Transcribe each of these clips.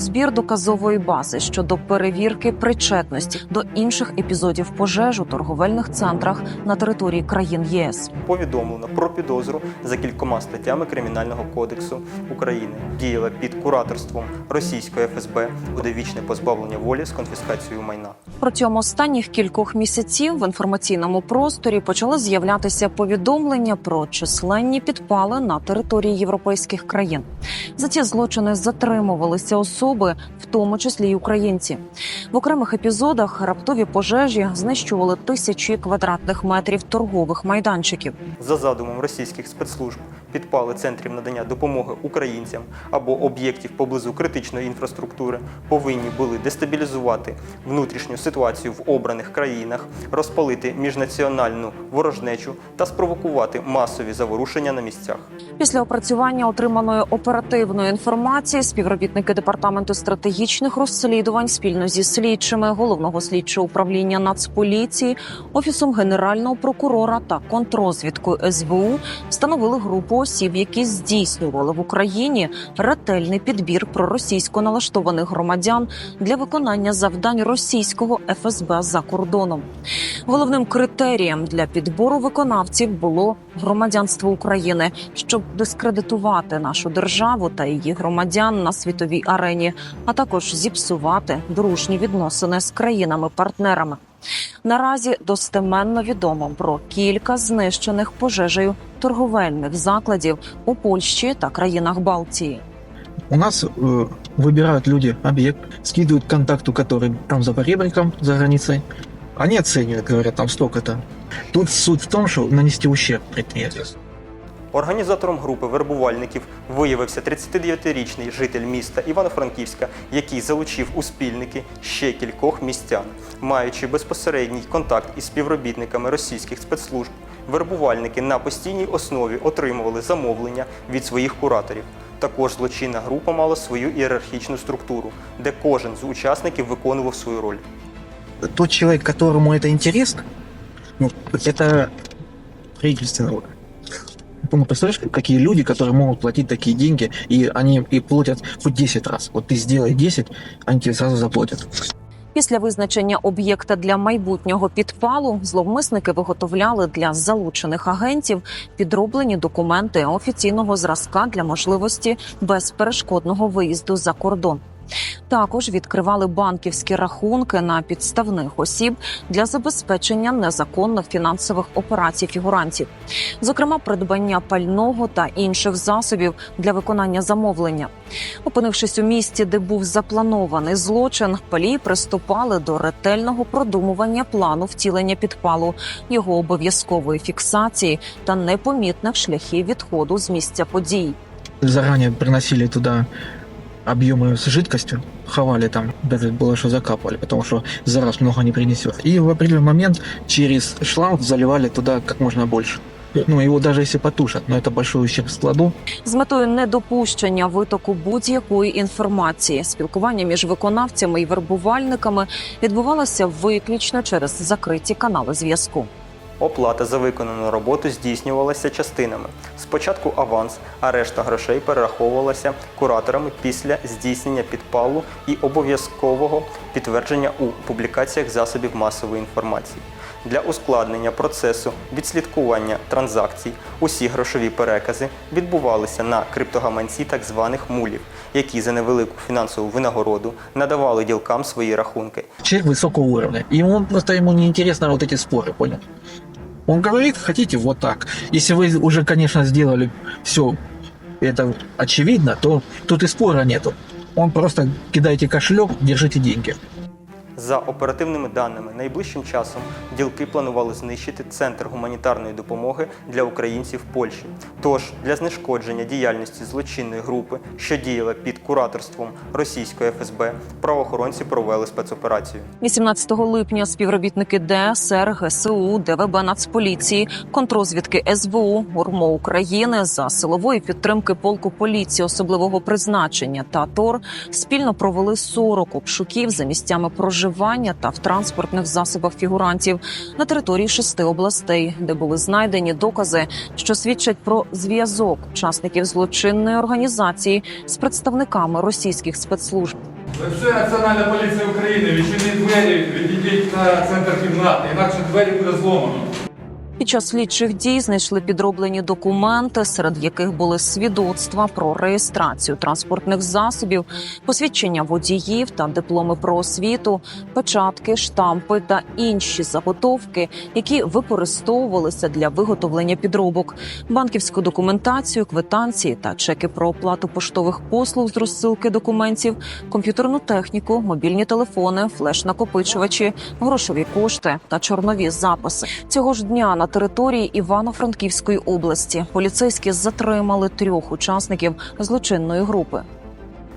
збір доказової бази щодо перевірки причетності до інших епізодів пожеж у торговельних центрах на території країн ЄС. повідомлено про підозру за кількома статтями Кримінального кодексу України. Діяла під кураторством російської ФСБ, у довічне позбавлення волі з конфіскацією майна. Протягом останніх кількох місяців в інформаційному просторі почали з'являтися повідомлення про численні підпали на території європейських країн. За ці злочини затримувалися особи, в тому числі й українці. В окремих епізодах раптові пожежі знищували тисячі квадратних метрів торгових майданчиків. За задумом російських спецслужб підпали центрів надання допомоги українцям або об'єктів поблизу критичної інфраструктури повинні були дестабілізувати внутрішню ситуацію в обраних країнах, розпалити міжнаціональну ворожнечу та спровокувати масові заворушення на місцях. Після опрацювання отриманої оперативної інформації співробітники департаменту стратегічних розслідувань спільно зі слідчими головного слідчого управління Нацполіції, офісом генерального прокурора та контрозвідкою СБУ встановили групу осіб, які здійснювали в Україні ретельний підбір проросійсько налаштованих громадян для виконання завдань російського ФСБ за кордоном. Головним критерієм для підбору виконавців було громадянство України, щоб дискредитувати нашу державу та її громадян на світовій арені, а також зіпсувати дружні відносини з країнами-партнерами. Наразі достеменно відомо про кілька знищених пожежею торговельних закладів у Польщі та країнах Балтії. У нас э, выбирают люди объект, скидывают к контакту, который там за поребриком, за границей. Они оценивают, говорят, там столько-то. Тут суть в том, что нанести ущерб предприятию. Організатором групи вербувальників виявився 39-річний житель міста Івано-Франківська, який залучив у спільники ще кількох містян. Маючи безпосередній контакт із співробітниками російських спецслужб, вербувальники на постійній основі отримували замовлення від своїх кураторів. Також злочинна група мала свою ієрархічну структуру, де кожен з учасників виконував свою роль Тот человек, которому это интересно, ну, это правительственный орган. Ну, представляешь, какие люди, которые могут платить такие деньги, и они и платят хоть 10 раз. Вот ты сделай 10, они тебе сразу заплатят. Після визначення об'єкта для майбутнього підпалу зловмисники виготовляли для залучених агентів підроблені документи офіційного зразка для можливості безперешкодного виїзду за кордон. Також відкривали банківські рахунки на підставних осіб для забезпечення незаконних фінансових операцій фігурантів, зокрема придбання пального та інших засобів для виконання замовлення. Опинившись у місті, де був запланований злочин, палії приступали до ретельного продумування плану втілення підпалу, його обов'язкової фіксації та непомітних шляхів відходу з місця подій. Заранее приносили туда объемы с жидкостью, ховали там, даже было что закапывали, потому что за раз много не принесет. И в определенный момент через шланг заливали туда как можно больше. Ну, его даже если потушат, но это большой ущерб складу. З метою недопущення витоку будь-якої інформації, спілкування між виконавцями і вербувальниками відбувалося виключно через закриті канали зв'язку. Оплата за виконану роботу здійснювалася частинами. Спочатку аванс, а решта грошей перераховувалася кураторами після здійснення підпалу і обов'язкового підтвердження у публікаціях засобів масової інформації. Для ускладнення процесу відслідкування транзакцій усі грошові перекази відбувалися на криптогаманці так званих мулів, які за невелику фінансову винагороду надавали ділкам свої рахунки. Человек высокого уровня. И он просто ему не интересно вот эти споры, понял? Он говорит, хотите вот так. Если вы уже, конечно, сделали все это очевидно, то тут и спора нету. Он просто кидайте кошелек, держите деньги. За оперативними даними, найближчим часом ділки планували знищити центр гуманітарної допомоги для українців Польщі. Тож для знешкодження діяльності злочинної групи, що діяла під кураторством російської ФСБ, правоохоронці провели спецоперацію. 18 липня співробітники ДСР, ГСУ, ДВБ Нацполіції, контрозвідки СБУ, ГУРМО України за силової підтримки полку поліції особливого призначення та ТОР спільно провели 40 обшуків за місцями проживання проживання та в транспортних засобах фігурантів на території шести областей, де були знайдені докази, що свідчать про зв'язок учасників злочинної організації з представниками російських спецслужб. Це Національна поліція України. відчинить двері, відійдіть на центр кімнати, інакше двері буде зломано. Під час слідчих дій знайшли підроблені документи, серед яких були свідоцтва про реєстрацію транспортних засобів, посвідчення водіїв та дипломи про освіту, печатки, штампи та інші заготовки, які використовувалися для виготовлення підробок, банківську документацію, квитанції та чеки про оплату поштових послуг з розсилки документів, комп'ютерну техніку, мобільні телефони, флеш-накопичувачі, грошові кошти та чорнові записи. Цього ж дня на території Івано-Франківської області поліцейські затримали трьох учасників злочинної групи.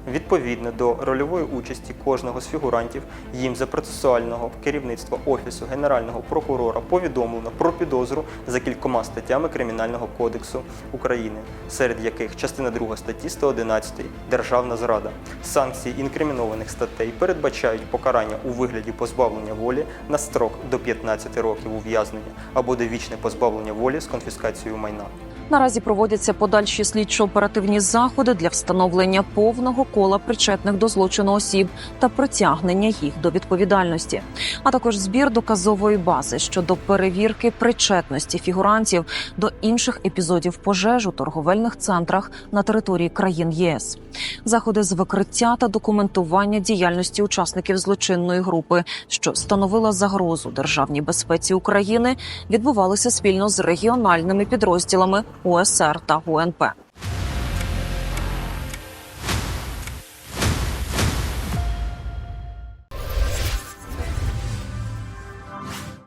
Відповідно до рольової участі кожного з фігурантів, їм за процесуального керівництва Офісу Генерального прокурора повідомлено про підозру за кількома статтями Кримінального кодексу України, серед яких частина 2 статті 111 Державна зрада. Санкції інкримінованих статей передбачають покарання у вигляді позбавлення волі на строк до 15 років ув'язнення або довічне позбавлення волі з конфіскацією майна. Наразі проводяться подальші слідчо-оперативні заходи для встановлення повного кола причетних до злочину осіб та притягнення їх до відповідальності, а також збір доказової бази щодо перевірки причетності фігурантів до інших епізодів пожеж у торговельних центрах на території країн ЄС. Заходи з викриття та документування діяльності учасників злочинної групи, що становила загрозу державній безпеці України, відбувалися спільно з регіональними підрозділами УСР та ГУНП.